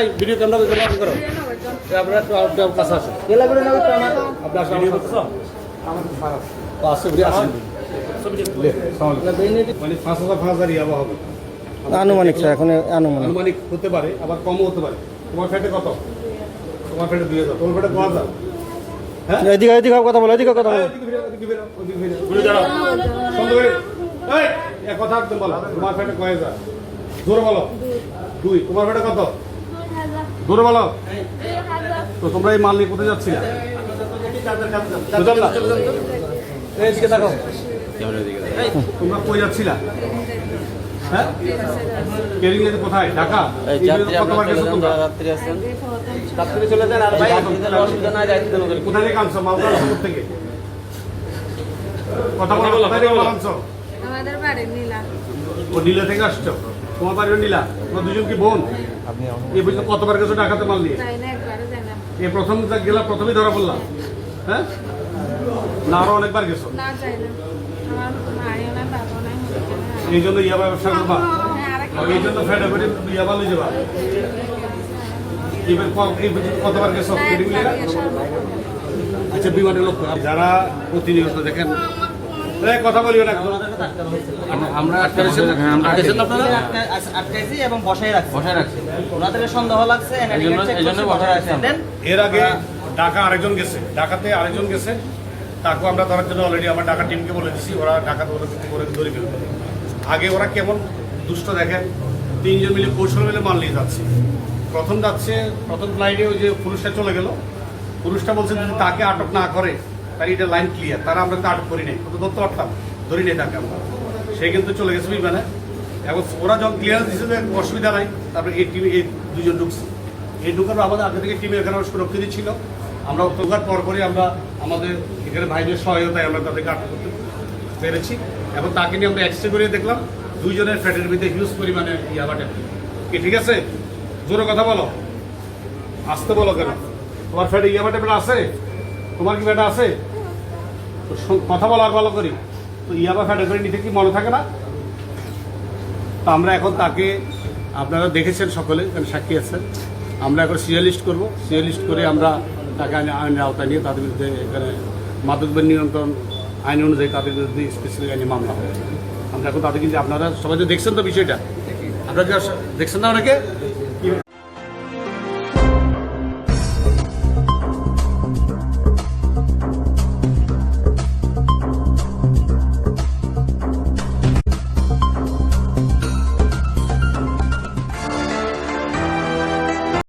এই video camera করে। আপনারা একটু আপনার কাছে আসুন। গেলা করে নেবে তো আমার ভিডিও করতেছ আছে ভিডিও আছে মানে আনুমানিক স্যার এখন আনুমানিক। আনুমানিক হতে পারে আবার কমও হতে পারে। তোমার ফ্যাটে কত? তোমার ফ্যাটে দুই হাজার। তোমার ফ্যাটে দু হাজার। হ্যাঁ? এদিকে এদিকে কথা বলো এদিকে কথা বলো। কথা একদম বলো। তোমার ফ্যাটে কয় হাজার? জোরে বলো। দুই। তোমার ফ্যাটে কত? জোরে বলো। তো তোমরা এই মাল নিয়ে কোথায় যাচ্ছিলে? বুঝলাম না? এদিকে দেখো। তোমরা কই যাচ্ছিলা? হ্যাঁ? কেরিং কোথায়? ঢাকা? এই কতবার গেছো চলে যান আর ভাই অসুবিধা নাই কোথায় থেকে আনছো মালদা থেকে? কথা বলো কোথায় থেকে মাল আনছো? আমাদের বাড়ি নীলা। ও নীলা থেকে আসছো? তোমার বাড়িও নীলা? তোমার দুজন কি বোন? এই পর্যন্ত কতবার গেছো ঢাকাতে মাল নিয়ে? তাই না একবারও যাই না। এই প্রথম যা গেলা প্রথমেই ধরা পড়লাম হ্যাঁ? না আরও অনেকবার গেছো। এই জন্য ইয়াবা ব্যবসা করবা? হ্যাঁ, এই জন্য ফেডে করে ইয়াবা লই যাবা? এবার কতবার গেছো। আচ্ছা বিমানের লোক যারা প্রতিনিয়ত দেখেন কথা বলিও না আমরা আটকাইছেন আটকাইছেন আপনারা? আটকাইছি এবং বসাই রাখছি। বসাই রাখছি। ওনাদের সন্দেহ লাগছে এই বসাই রাখছি এর আগে ঢাকা আরেকজন গেছে ঢাকাতে আরেকজন গেছে। তাকেও আমরা ধরার জন্য অলরেডি আমার ঢাকা টিমকে বলে দিচ্ছি ওরা ঢাকাতে ওরা করে ধরে ফেলবে। আগে ওরা কেমন দুষ্ট দেখেন তিনজন মিলে কৌশল মিলে মাল নিয়ে যাচ্ছে। প্রথম যাচ্ছে প্রথম ফ্লাইটে ওই যে পুরুষটা চলে গেল। পুরুষটা বলছে যদি তাকে আটক না করে তার এটা লাইন ক্লিয়ার তারা আমরা কিন্তু আটক করি নাই কিন্তু ধরতে পারতাম, ধরি নাই তাকে আমরা সে কিন্তু চলে গেছে বিমানে। এবং ওরা যখন ক্লিয়ার দিচ্ছে অসুবিধা নাই, তারপরে এই টিমে এই দুজন ঢুকছে। এই ঢুকার আমাদের আগে থেকে টিমে এখানে সুরক্ষিত ছিল। আমরা ঢোকার পর পরই আমরা আমাদের এখানে ভাইদের সহায়তায় আমরা তাদেরকে আটক করতে পেরেছি। এবং তাকে নিয়ে আমরা এক্সরে করে দেখলাম। দুইজনের ফ্যাটের ভিতরে হিউজ পরিমাণে ইয়াবাটে কি, ঠিক আছে? জোরে কথা বলো। আসতে বলো কেন? তোমার ফ্যাটে ইয়াবাটে বেটা আছে? তোমার কি বেটা আছে? তো কথা বলো আর ভালো করি। তো ইয়াবা করে নিতে কি মনে থাকে না? তো আমরা এখন তাকে, আপনারা দেখেছেন সকলে এখানে সাক্ষী আছেন। আমরা এখন সিরিয়ালিস্ট করব। সিরিয়ালিস্ট করে আমরা তাকে আইনে- আইনের আওতায় নিয়ে তাদের বিরুদ্ধে এখানে মাদকদ্রব্য নিয়ন্ত্রণ আইন অনুযায়ী তাদের বিরুদ্ধে স্পেসিফিক আইনে মামলা হবে। আমরা এখন তাদের কিন্তু আপনারা সবাই দেখছেন তো বিষয়টা? আপনারা দেখছেন না অনেকে?